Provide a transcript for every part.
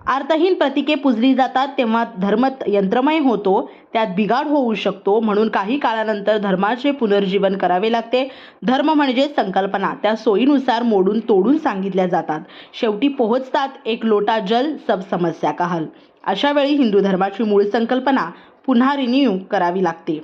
अर्थहीन प्रतीके पुजली जातात तेव्हा धर्म यंत्रमय होतो त्यात बिघाड होऊ शकतो म्हणून काही काळानंतर धर्माचे पुनर्जीवन करावे लागते. धर्म म्हणजे संकल्पना त्या सोयीनुसार मोडून तोडून सांगितल्या जातात. शेवटी पोहोचतात एक लोटा जल सब समस्या का हल अशा वेळी हिंदू धर्माची मूळ संकल्पना पुन्हा रिन्यू करावी लागते.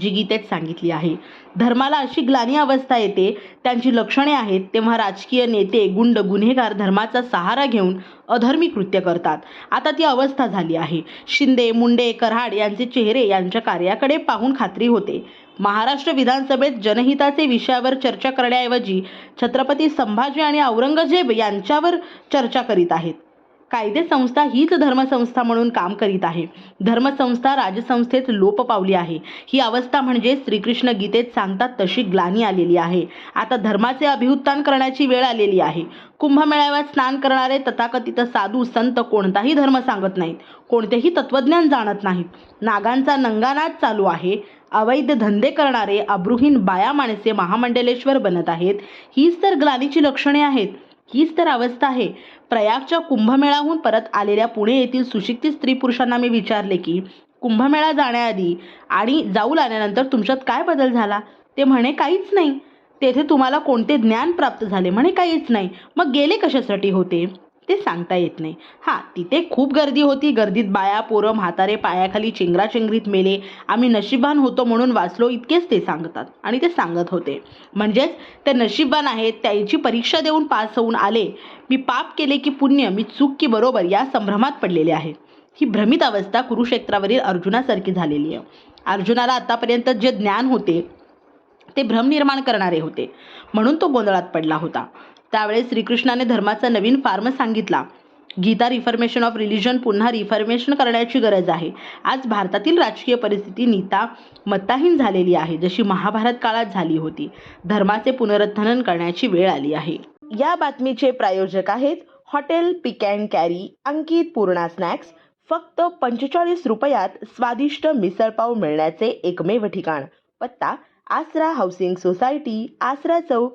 जी गीतेत सांगितली आहे. धर्माला अशी ग्लानी अवस्था येते त्यांची लक्षणे आहेत तेव्हा राजकीय नेते गुंड गुन्हेगार धर्माचा सहारा घेऊन अधर्मी कृत्य करतात. आता ती अवस्था झाली आहे. शिंदे मुंडे कराड यांचे चेहरे यांच्या कार्याकडे पाहून खात्री होते. महाराष्ट्र विधानसभेत जनहिताचे विषयावर चर्चा करण्याऐवजी छत्रपती संभाजी आणि औरंगजेब यांच्यावर चर्चा करीत आहेत. कायदे संस्था हीच धर्मसंस्था म्हणून काम करीत आहे. धर्मसंस्था राजसंस्थेत लोप पावली आहे. ही अवस्था म्हणजे श्रीकृष्ण गीतेत सांगतात तशी ग्लानी आलेली आहे. आता धर्माचे अभिउत्थान करण्याची वेळ आलेली आहे. कुंभमेळाव्यात स्नान करणारे तथाकथित साधू संत कोणताही धर्म सांगत नाहीत. कोणतेही तत्वज्ञान जाणत नाहीत. नागांचा नंगानाच चालू आहे. अवैध धंदे करणारे अब्रुहीन बाया माणसे महामंडलेश्वर बनत आहेत. हीच तर ग्लानीची लक्षणे आहेत. हीच तर अवस्था आहे. प्रयागच्या कुंभमेळाहून परत आलेल्या पुणे येथील सुशिक्षित स्त्री पुरुषांना मी विचारले की कुंभमेळा जाण्याआधी आणि जाऊन आल्यानंतर तुमच्यात काय बदल झाला? ते म्हणे काहीच नाही. तेथे तुम्हाला कोणते ज्ञान प्राप्त झाले म्हणे काहीच नाही. मग गेले कशासाठी होते? ते सांगता येत नाही. हां तिथे खूप गर्दी होती. गर्दीत बाया पोरं म्हातारे पायाखाली चेंगराचेंगरीत मेले. आम्ही नशीबवान होतो म्हणून वाचलो इतकेच ते सांगतात. आणि ते सांगत होते. म्हणजेच ते नशीबवान आहेत त्याची परीक्षा देऊन पास होऊन आले. मी पाप केले की पुण्य मी चूक की बरोबर या संभ्रमात पडलेले आहे. ही भ्रमित अवस्था कुरुक्षेत्रावरील अर्जुनासारखी झालेली आहे. अर्जुनाला आतापर्यंत जे ज्ञान होते ते भ्रम निर्माण करणारे होते. म्हणून तो गोंधळात पडला होता. त्यावेळेस श्रीकृष्णाने धर्माचा नवीन फार्म सांगितला. गीता रिफॉर्मेशन ऑफ रिलिजन पुन्हा रिफॉर्मेशन करण्याची गरज आहे. आज भारतातील राजकीय परिस्थिती नीता मत्ताहीन झालेली आहे जशी महाभारत काळात झाली होती. धर्माचे पुनरुत्थान करण्याची वेळ आली आहे. या बातमीचे प्रायोजक आहेत hotel pick and carry Ankit Purna snacks. फक्त पंचेचाळीस रुपयात स्वादिष्ट मिसळपाव मिळण्याचे एकमेव ठिकाण. पत्ता आसरा हाऊसिंग सोसायटी आसरा चौक